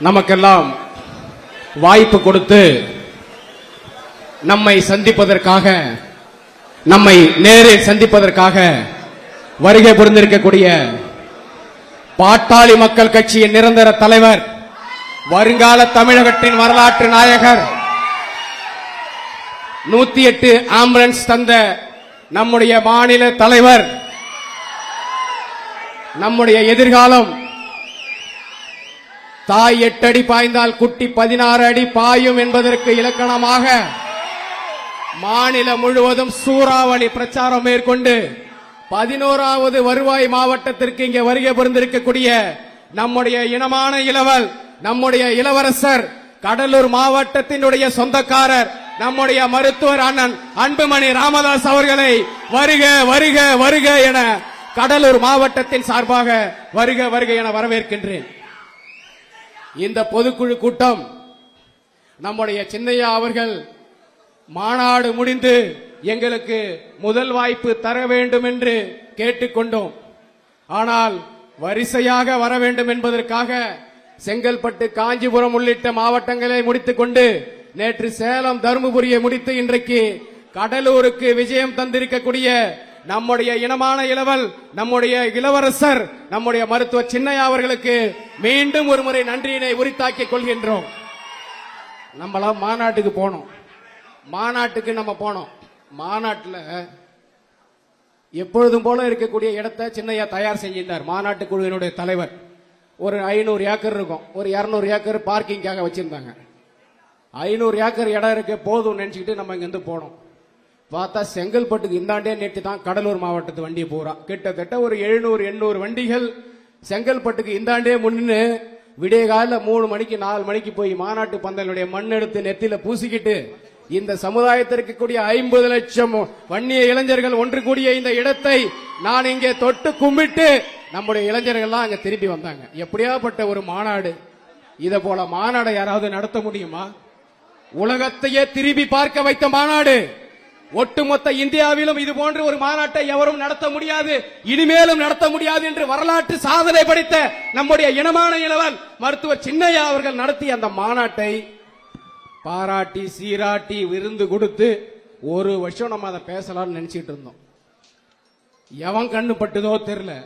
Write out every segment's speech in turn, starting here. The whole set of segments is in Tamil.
நமக்கெல்லாம் வாய்ப்பு கொடுத்து நம்மை சந்திப்பதற்காக நம்மை நேரில் சந்திப்பதற்காக வருகை புரிந்திருக்கக்கூடிய பாட்டாளி மக்கள் கட்சியின் நிரந்தர தலைவர் வருங்கால தமிழகத்தின் வரலாற்று நாயகர் நூத்தி எட்டு ஆம்புலன்ஸ் தந்த நம்முடைய மாநில தலைவர் நம்முடைய எதிர்காலம் தாய் எட்டடி பாய்ந்தால் குட்டி பதினாறு அடி பாயும் என்பதற்கு இலக்கணமாக மாநிலம் முழுவதும் சூறாவளி பிரச்சாரம் மேற்கொண்டு பதினோராவது வருவாய் மாவட்டத்திற்கு இங்கே வருகை புரிந்திருக்கக்கூடிய நம்முடைய இனமான இளவல் நம்முடைய இளவரசர் கடலூர் மாவட்டத்தினுடைய சொந்தக்காரர் நம்முடைய மருத்துவர் அண்ணன் அன்புமணி ராமதாஸ் அவர்களை வருக வருக வருக என கடலூர் மாவட்டத்தின் சார்பாக வருக வருக என வரவேற்கின்றேன். இந்த பொதுக்குழு கூட்டம் நம்முடைய சின்னையா அவர்கள் மாநாடு முடிந்து எங்களுக்கு முதல் வாய்ப்பு தர வேண்டும் என்று கேட்டுக்கொண்டோம். ஆனால் வரிசையாக வர வேண்டும் என்பதற்காக செங்கல்பட்டு காஞ்சிபுரம் உள்ளிட்ட மாவட்டங்களை முடித்துக் கொண்டு நேற்று சேலம் தருமபுரியை முடித்து இன்றைக்கு கடலூருக்கு விஜயம் தந்திருக்கக்கூடிய நம்முடைய இனமான இளவல் நம்முடைய இளவரசர் நம்முடைய மருத்துவ சின்னையா அவர்களுக்கு மீண்டும் ஒரு முறை நன்றியினை உரித்தாக்கிக் கொள்கின்றோம். நம்மளாம் மாநாட்டுக்கு போனோம். மாநாட்டுக்கு நம்ம போனோம். மாநாட்டில் எப்பொழுதும் போல இருக்கக்கூடிய இடத்தை சின்னையா தயார் செஞ்சிருந்தார் மாநாட்டு குழுவினுடைய தலைவர். ஒரு ஐநூறு ஏக்கர் இருக்கும். ஒரு இரநூறு ஏக்கர் பார்க்கிங்காக வச்சிருந்தாங்க. ஐநூறு ஏக்கர் இடம் இருக்கு போதும் நினைச்சுக்கிட்டு நம்ம இங்கிருந்து போனோம். பார்த்தா செங்கல்பட்டுக்கு இந்தாண்டே நேற்று தான் கடலூர் மாவட்டத்து வண்டி பூரா கிட்டத்தட்ட ஒரு எழுநூறு எண்ணூறு வண்டிகள் செங்கல்பட்டுக்கு இந்தாண்டே முன்னு விடியகாலில் மூணு மணிக்கு நாலு மணிக்கு போய் மாநாட்டு பந்தலுடைய மண் எடுத்து நெத்தில பூசிக்கிட்டு இந்த சமுதாயத்திற்கு கூடிய ஐம்பது லட்சம் வன்னிய இளைஞர்கள் ஒன்று கூடிய இந்த இடத்தை நான் இங்கே தொட்டு கும்பிட்டு நம்முடைய இளைஞர்கள்லாம் அங்க திரும்பி வந்தாங்க. எப்படியாப்பட்ட ஒரு மாநாடு. இதை போல மாநாடை யாராவது நடத்த முடியுமா? உலகத்தையே திரும்பி பார்க்க வைத்த மாநாடு. ஒட்டுமொத்த இந்தியாவிலும் இது போன்ற ஒரு மாநாட்டை எவரும் நடத்த முடியாது இனிமேலும் நடத்த முடியாது என்று வரலாற்று சாதனை படைத்த நம்முடைய இனமான இளவல் மருத்துவர் சின்னையா அவர்கள் நடத்திய அந்த மாநாட்டை பாராட்டி சீராட்டி விருந்து கொடுத்து ஒரு வருஷம் நம்ம அதை பேசலாம்னு நினைச்சிட்டு இருந்தோம். எவன் கண்ணு பட்டுதோ தெரியல.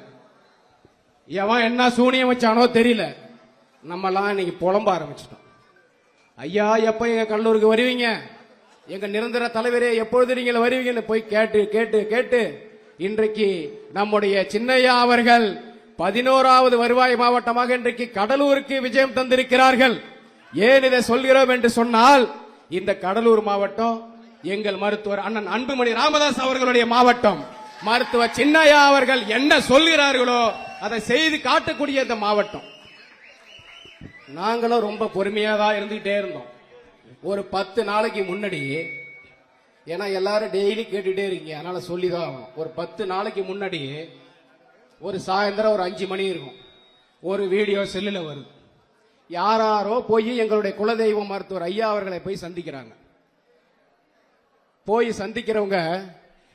எவன் என்ன சூனியம் வச்சானோ தெரியல. நம்மலாம் இன்னைக்கு புலம்ப ஆரம்பிச்சிட்டோம். ஐயா எப்ப எங்க கல்லூரிக்கு வருவீங்க? எங்க நிரந்தர தலைவரே எப்பொழுது நீங்கள் வருவீங்கன்னு போய் கேட்டு கேட்டு கேட்டு இன்றைக்கு நம்முடைய சின்னையா அவர்கள் பதினோராவது வருவாய் மாவட்டமாக இன்றைக்கு கடலூருக்கு விஜயம் தந்திருக்கிறார்கள். ஏன் இதை சொல்கிறோம் என்று சொன்னால் இந்த கடலூர் மாவட்டம் எங்கள் மருத்துவர் அண்ணன் அன்புமணி ராமதாஸ் அவர்களுடைய மாவட்டம். மருத்துவர் சின்னையா அவர்கள் என்ன சொல்கிறார்களோ அதை செய்து காட்டக்கூடிய இந்த மாவட்டம். நாங்களும் ரொம்ப பொறுமையாக தான் இருந்துகிட்டே இருந்தோம். ஒரு பத்து நாளைக்கு முன்னாடி ஏன்னா எல்லாரும் டெய்லி கேட்டுட்டே இருக்கீங்க அதனால சொல்லிதான் ஆகணும். ஒரு பத்து நாளைக்கு முன்னாடி ஒரு சாயந்தரம் ஒரு அஞ்சு மணி இருக்கும். ஒரு வீடியோ செல்லுல வருது. யாராரோ போய் எங்களுடைய குலதெய்வ மருத்துவர் ஐயா அவர்களை போய் சந்திக்கிறாங்க. போய் சந்திக்கிறவங்க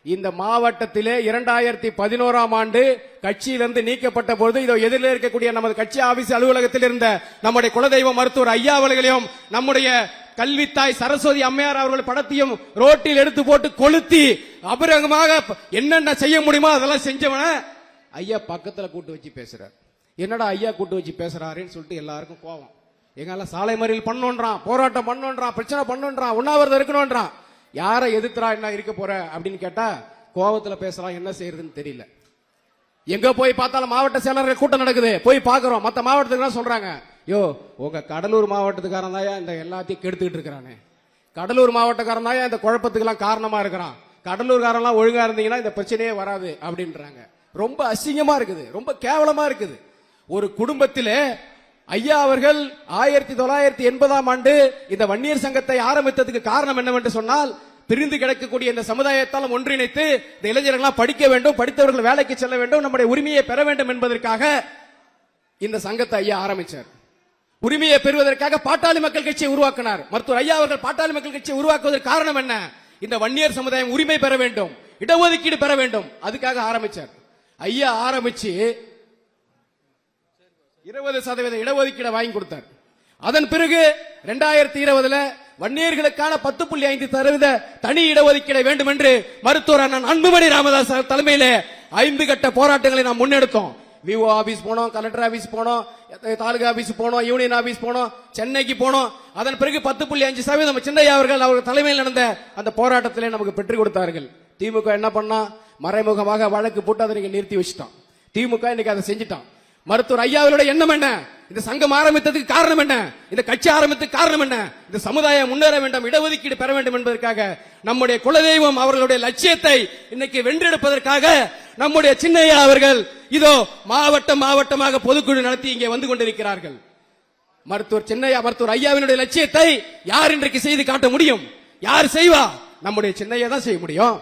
இந்த மாவட்டத்திலே இரண்டாயிரத்தி பதினோராம் ஆண்டு கட்சியிலிருந்து நீக்கப்பட்ட பொழுது இதோ எதிரில் இருக்கக்கூடிய நமது கட்சி ஆபீஸ் அலுவலகத்தில் இருந்த நம்முடைய குலதெய்வ மருத்துவர் ஐயா அவர்களையும் நம்முடைய கல்வித்தாய் சரஸ்வதி அம்மையார் அவர்கள் படத்தையும் ரோட்டில் எடுத்து போட்டு கொளுத்தி அபரகமாக என்னென்ன செய்ய முடியுமோ அதெல்லாம் செஞ்சவன ஐயா பக்கத்துல கூட்டு வச்சு பேசுறார். என்னடா ஐயா கூட்டு வச்சு பேசுறாருன்னு சொல்லிட்டு எல்லாருக்கும் கோவம். எங்கெல்லாம் சாலை மறியல் பண்ணோன்றான் போராட்டம் பண்ணோன்றான் பிரச்சனை பண்ணோன்றான் உண்ணாவிரதம் இருக்கணும்ன்றான் யாரை எதிர்த்துறா என்ன இருக்க போற அப்படின்னு கேட்டா கோவத்துல பேசலாம் என்ன செய்யறதுன்னு தெரியல. எங்க போய் பார்த்தாலும் மாவட்ட செயலர்கள் கூட்டம் நடக்குது போய் பாக்குறோம் மத்த மாவட்டத்துக்கு சொல்றாங்க. யோ உங்க கடலூர் மாவட்டத்துக்காரன் தான் இந்த எல்லாத்தையும் கெடுத்துக்கிட்டு இருக்கிறானே. கடலூர் மாவட்டக்காரன் தான் இந்த குழப்பத்துக்கெல்லாம் காரணமா இருக்கிறான். கடலூர்காரெல்லாம் ஒழுங்கா இருந்தீங்கன்னா இந்த பிரச்சனையே வராது அப்படின்றாங்க. ரொம்ப அசிங்கமா இருக்குது ரொம்ப கேவலமா இருக்குது. ஒரு குடும்பத்திலே ஐயா அவர்கள் ஆயிரத்தி தொள்ளாயிரத்தி எண்பதாம் ஆண்டு இந்த வன்னியர் சங்கத்தை ஆரம்பித்ததுக்கு காரணம் என்னவென்று சொன்னால் பிரிந்து கிடக்கக்கூடிய இந்த சமுதாயத்தால் ஒன்றிணைத்து இந்த இளைஞர்கள்லாம் படிக்க வேண்டும் படித்தவர்கள் வேலைக்கு செல்ல வேண்டும் நம்முடைய உரிமையை பெற வேண்டும் என்பதற்காக இந்த சங்கத்தை ஐயா ஆரம்பிச்சார். உரிமையை பெறுவதற்காக பாட்டாளி மக்கள் கட்சியை உருவாக்கினார். மருத்துவர் ஐயா அவர்கள் பாட்டாளி மக்கள் கட்சியை உருவாக்குவதற்கு காரணம் என்ன? இந்த வன்னியர் சமுதாயம் உரிமை பெற வேண்டும் இடஒதுக்கீடு பெற வேண்டும். அதுக்காக ஆரம்பிச்சார். ஐயா ஆரம்பிச்சு இருபது சதவீத இடஒதுக்கீடை வாங்கி கொடுத்தார். அதன் பிறகு ரெண்டாயிரத்தி இருபதுல வன்னியர்களுக்கான பத்து புள்ளி ஐந்து சதவீத தனி இடஒதுக்கீடு வேண்டும் என்று மருத்துவர் அண்ணன் அன்புமணி ராமதாஸ் தலைமையிலே ஐந்து கட்ட போராட்டங்களை நாம் முன்னெடுத்தோம். விஓ ஆபீஸ் போனோம் கலெக்டர் ஆபீஸ் போனோம் தாலுகா ஆபீஸ் போனோம் யூனியன் ஆபீஸ் போனோம் சென்னைக்கு போனோம். அதன் பிறகு பத்து புள்ளி அஞ்சு சதவீதம் சின்னையா அவர்கள் அவர்கள் தலைமையில் நடந்த அந்த போராட்டத்திலே நமக்கு பெற்றுக் கொடுத்தார்கள். திமுக என்ன பண்ணா? மறைமுகமாக வழக்கு போட்டு அதை நீங்க நிறுத்தி வச்சுட்டோம் திமுக இன்னைக்கு அதை செஞ்சுட்டான். மருத்துவர் ஐயாவிலோட எண்ணம் என்ன? இந்த சங்கம் ஆரம்பித்ததுக்கு காரணம் என்ன? இந்த கட்சி ஆரம்பித்ததுக்கு காரணம் என்ன? இந்த சமுதாயம் முன்னேற வேண்டும் இடஒதுக்கீடு பெற வேண்டும் என்பதற்காக நம்முடைய குலதெய்வம் அவர்களுடைய லட்சியத்தை இன்னைக்கு வென்றெடுப்பதற்காக நம்முடைய சின்னையா அவர்கள் இதோ மாவட்டம் மாவட்டமாக பொதுக்குழு நடத்தி இங்கே வந்து கொண்டிருக்கிறார்கள். மருத்துவர் சின்னையா மருத்துவர் ஐயாவினுடைய லட்சியத்தை யார் இன்றைக்கு செய்து காட்ட முடியும்? யார் செய்வா? நம்முடைய சின்னையா தான் செய்ய முடியும்.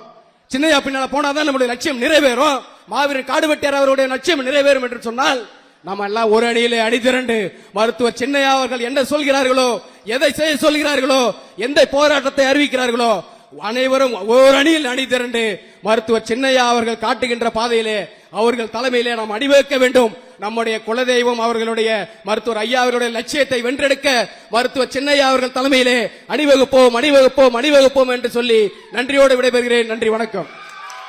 சின்னையா பின்னால போனாதான் நம்முடைய லட்சியம் நிறைவேறும். மாவீரர் காடுவெட்டியார் அவருடைய லட்சியம் நிறைவேறும் என்று சொன்னால் நம்ம எல்லாம் ஒரு அணியிலே அணி திரண்டு மருத்துவர் சின்னையா அவர்கள் என்ன சொல்கிறார்களோ எதை செய்ய சொல்கிறார்களோ எந்த போராட்டத்தை அறிவிக்கிறார்களோ அனைவரும் ஒரு அணியில் அணி திரண்டு மருத்துவர் சின்னையா அவர்கள் காட்டுகின்ற பாதையிலே அவர்கள் தலைமையிலே நாம் அணிவகுக்க வேண்டும். நம்முடைய குலதெய்வம் அவர்களுடைய மருத்துவர் ஐயா அவர்களுடைய லட்சியத்தை வென்றெடுக்க மருத்துவர் சின்னையா அவர்கள் தலைமையிலே அணிவகுப்போம் அணிவகுப்போம் அணிவகுப்போம் என்று சொல்லி நன்றியோடு விடைபெறுகிறேன். நன்றி வணக்கம்.